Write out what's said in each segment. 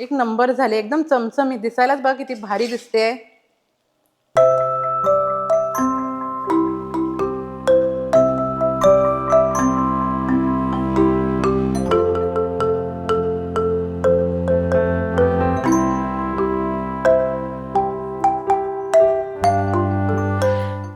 एक नंबर झाले. एकदम चमचमीत. दिसायलाच बघा किती भारी दिसते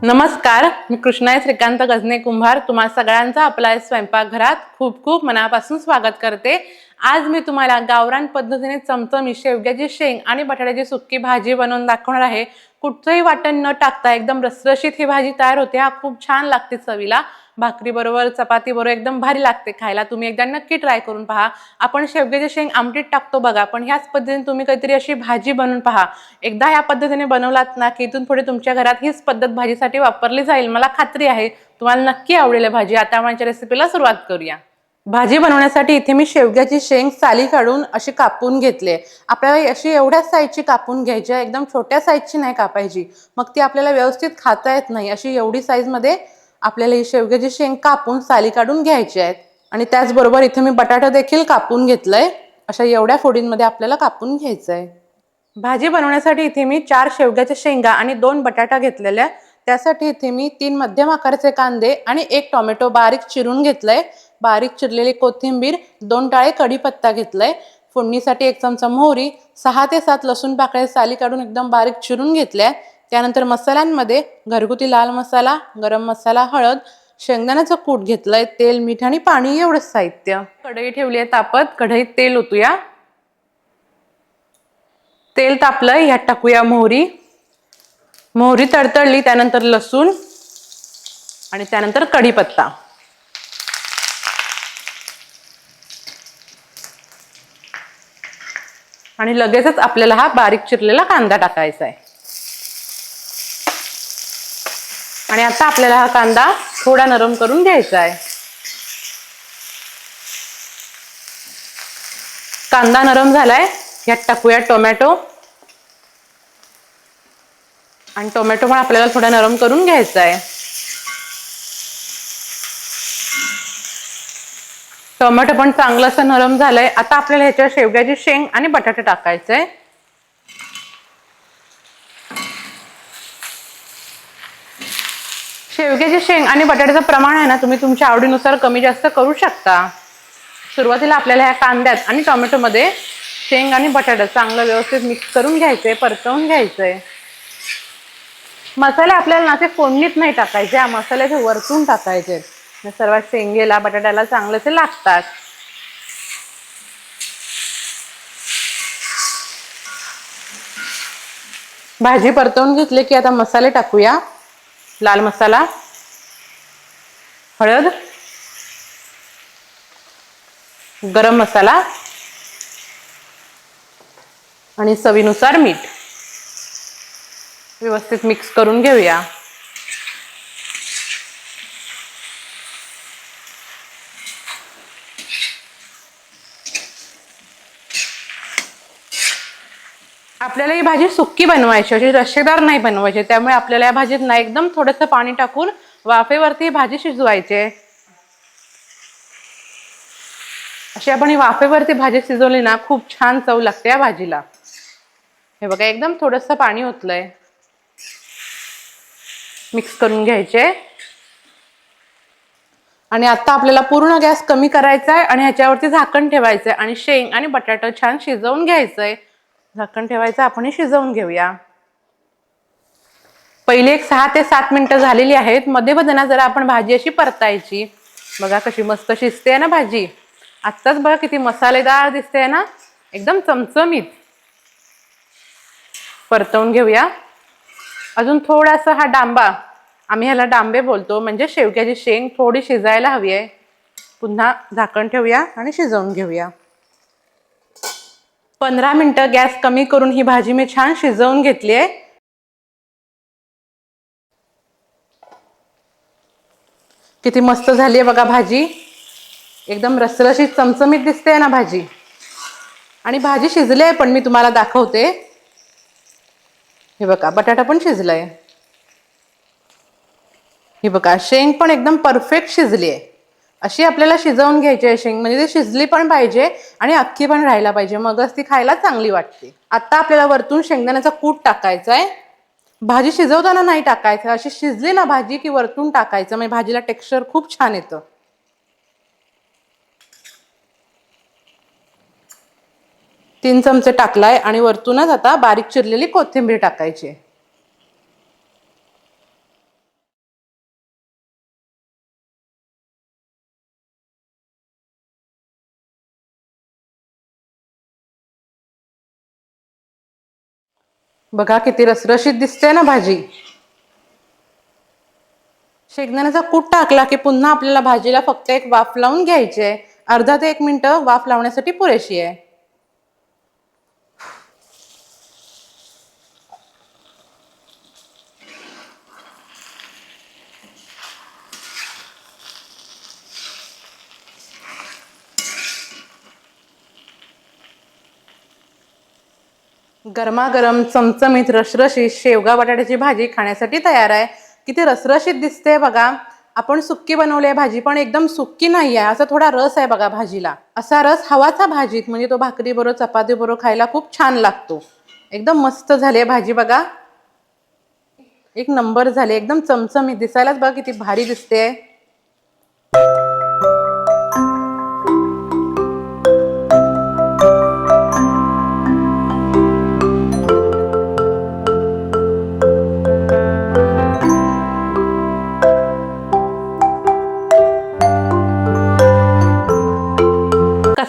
नमस्कार. मी कृष्णाय श्रीकांत गजने कुंभार. तुम्हा सगळ्यांचा आपल्या स्वयंपाकघरात खूप खूप मनापासून स्वागत करते. आज मी तुम्हाला गावरान पद्धतीने चमचमी शेवग्याची शेंग आणि बटाट्याची सुक्की भाजी बनवून दाखवणार आहे. कुठचंही वाटण न टाकता एकदम रसरशीत ही भाजी तयार होते. हा खूप छान लागते चवीला. भाकरी बरोबर चपाती बरोबर एकदम भारी लागते खायला. तुम्ही एकदा नक्की ट्राय करून पहा. आपण शेवग्याची शेंग आमटीत टाकतो बघा. पण ह्याच पद्धतीने तुम्ही काहीतरी अशी भाजी बनवून पहा. एकदा ह्या पद्धतीने बनवलात ना की इथून पुढे तुमच्या घरात हीच पद्धत भाजीसाठी वापरली जाईल. मला खात्री आहे. तुम्हाला नक्की आवडेल भाजी. आता आपण रेसिपीला सुरुवात करूया. भाजी बनवण्यासाठी इथे मी शेवग्याची शेंग साली काढून अशी कापून घेतली आपल्याला अशी एवढ्या साईजची कापून घ्यायची आहे एकदम छोट्या साईजची नाही कापायची. मग ती आपल्याला व्यवस्थित खाता येत नाही अशी एवढी साईजमध्ये आपल्याला ही शेवग्याची शेंग कापून साली काढून घ्यायची आहेत. आणि त्याचबरोबर इथे मी बटाटा देखील कापून घेतलंय. अशा एवढ्या फोडींमध्ये आपल्याला कापून घ्यायचं आहे. भाजी बनवण्यासाठी इथे मी चार शेवग्याच्या शेंगा आणि दोन बटाटा घेतलेल्या त्यासाठी इथे मी तीन मध्यम आकाराचे कांदे आणि एक टोमॅटो बारीक चिरून घेतलंय. बारीक चिरलेली कोथिंबीर दोन टाळे कढीपत्ता घेतलाय. फोडणीसाठी एक चमचा मोहरी सहा ते सात लसूण पाकळ्या साली काढून एकदम बारीक चिरून घेतल्या. त्यानंतर मसाल्यांमध्ये घरगुती लाल मसाला गरम मसाला हळद शेंगदाण्याचं कूट घेतलंय तेल मीठ आणि पाणी एवढंच साहित्य. कढई ठेवली आहे तापत कढईत तेल ओतूया. तेल तापलंय ह्यात टाकूया मोहरी. मोहरी तडतडली त्यानंतर लसूण आणि त्यानंतर कढीपत्ता. आणि लगेचच आपल्याला हा बारीक चिरलेला कांदा टाकायचा आहे. आणि आता आपल्याला हा कांदा थोडा नरम करून घ्यायचा आहे. कांदा नरम झालाय यात टाकूया टोमॅटो. आणि टोमॅटो पण आपल्याला थोडा नरम करून घ्यायचा आहे. टोमॅटो पण चांगलं असं नरम झालंय. आता आपल्याला ह्याच्यावर शेवग्याची शेंग आणि बटाटे टाकायचे शेवग्याची शेंग आणि बटाट्याचं प्रमाण आहे ना तुम्ही तुमच्या आवडीनुसार कमी जास्त करू शकता. सुरुवातीला आपल्याला ह्या कांद्यात आणि टोमॅटोमध्ये शेंग आणि बटाटा चांगलं व्यवस्थित मिक्स करून घ्यायचंय परतवून घ्यायचंय. मसाले आपल्याला ना ते फोडणीत नाही टाकायचे हा मसाल्याचे वरतून टाकायचे. सर्वात शेंगेला बटाट्याला चांगलेसे लागतात. भाजी परतवून घेतली की आता मसाले टाकूया. लाल मसाला हळद गरम मसाला आणि चवीनुसार मीठ. व्यवस्थित मिक्स करून घेऊया. आपल्याला ही भाजी सुक्की बनवायची अशी रशेदार नाही बनवायची त्यामुळे आपल्याला या भाजीत ना एकदम थोडंसं पाणी टाकून वाफेवरती ही भाजी शिजवायची. अशी आपण ही वाफेवरती भाजी शिजवली ना खूप छान चव लागते या भाजीला. हे बघा एकदम थोडंसं पाणी ओतलंय. मिक्स करून घ्यायचे. आणि आता आपल्याला पूर्ण गॅस कमी करायचा आहे आणि ह्याच्यावरती झाकण ठेवायचं आहे आणि शेंग आणि बटाटा छान शिजवून घ्यायचं आहे झाकण ठेवायचं आपण शिजवून घेऊया. पहिले एक सहा ते सात मिनटं झालेली आहेत. मध्ये बदना ना जरा आपण भाजी अशी परतायची. बघा कशी मस्त शिजते ना भाजी. आत्ताच बघा किती मसालेदार दिसते ना. एकदम चमचमीत. परतवून घेऊया. अजून थोडासा हा डांबा. आम्ही ह्याला डांबे बोलतो. म्हणजे शेवग्याची शेंग थोडी शिजायला हवी आहे. पुन्हा झाकण ठेवूया आणि शिजवून घेऊया. पंधरा मिनटं गॅस कमी करून ही भाजी मी छान शिजवून घेतली आहे. किती मस्त झाली आहे बघा भाजी. एकदम रसरशी चमचमीत दिसते ना भाजी. आणि भाजी शिजली आहे पण मी तुम्हाला दाखवते. हे बघा बटाटा पण शिजलाय. हे बघा शेंग पण एकदम परफेक्ट शिजली आहे. अशी आपल्याला शिजवून घ्यायची आहे शेंग. म्हणजे ती शिजली पण पाहिजे आणि अख्खी पण राहायला पाहिजे. मगच ती खायला चांगली वाटते. आता आपल्याला वरतून शेंगदाण्याचा कूट टाकायचा आहे. भाजी शिजवताना नाही टाकायचं. अशी शिजली ना भाजी की वरतून टाकायचं. म्हणजे भाजीला टेक्स्चर खूप छान येतं. तीन चमचे टाकलाय आणि वरतूनच आता बारीक चिरलेली कोथिंबीर टाकायची बघा किती रसरशीत दिसते ना भाजी. शेंगदाण्याचा कूट टाकला की पुन्हा आपल्याला भाजीला फक्त एक वाफ लावून घ्यायची आहे. अर्धा ते एक मिनिट वाफ लावण्यासाठी पुरेशी आहे. गरमागरम चमचमीत रसरशीत शेवगा बटाट्याची भाजी खाण्यासाठी तयार आहे. किती रसरशीत दिसते बघा. आपण सुक्की बनवली आहे भाजी पण एकदम सुक्की नाही आहे. असा थोडा रस आहे बघा भाजीला. असा रस हवाचा भाजीत म्हणजे तो भाकरी बरोबर चपाती बरोबर खायला खूप छान लागतो. एकदम मस्त झाली आहे भाजी बघा. एक नंबर झाले एकदम चमचमीत. दिसायलाच बघा किती भारी दिसते.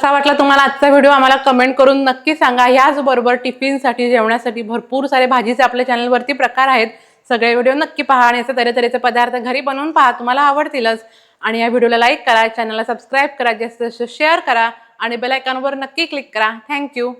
कसा वाटला तुम्हाला आजचा व्हिडिओ आम्हाला कमेंट करून नक्की सांगा. याचबरोबर टिफिनसाठी जेवणासाठी भरपूर सारे भाजीचे आपल्या चॅनलवरती प्रकार आहेत. सगळे व्हिडिओ नक्की पहा आणि असे तऱ्हेतऱ्हेचे पदार्थ घरी बनवून पहा. तुम्हाला आवडतीलच. आणि या व्हिडिओला लाईक करा चॅनलला सबस्क्राईब करा जास्त जास्त शेअर करा आणि बेलायकॉनवर नक्की क्लिक करा. थँक्यू